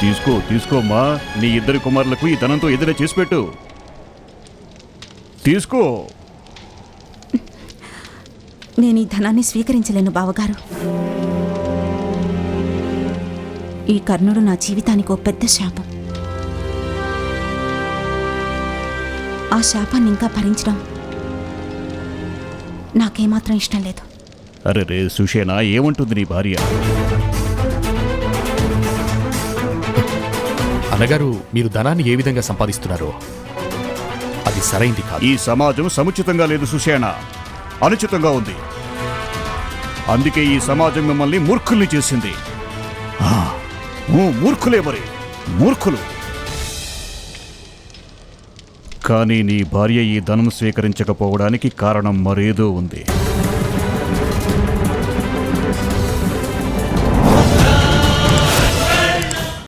తీసుకో తీసుకోమ్మా నీ ఇద్దరు కుమారులకు ఈ ధనంతో ఎదురే చేసి పెట్టు. తీసుకో. నేను ఈ ధనాన్ని స్వీకరించలేను బావగారు. ఈ కర్ణుడు నా జీవితానికి ఓ పెద్ద శాపం. ఆ శాపాన్ని ఇంకా భరించడం నాకేమాత్రం ఇష్టం లేదు. అరే రే సుషేనా ఏమంటుంది నీ భార్య? అన్నగారు మీరు ధనాన్ని ఏ విధంగా సంపాదిస్తున్నారో అది సరైంది కాదు. ఈ సమాజం సముచితంగా లేదు సుషేణ అనుచితంగా ఉంది. అందుకే ఈ సమాజం మిమ్మల్ని మూర్ఖుల్ని చేసింది. ఆ, మూర్ఖులే మరి. మూర్ఖులు. కానీ నీ భార్య ఈ ధనం స్వీకరించకపోవడానికి కారణం మరేదో ఉంది.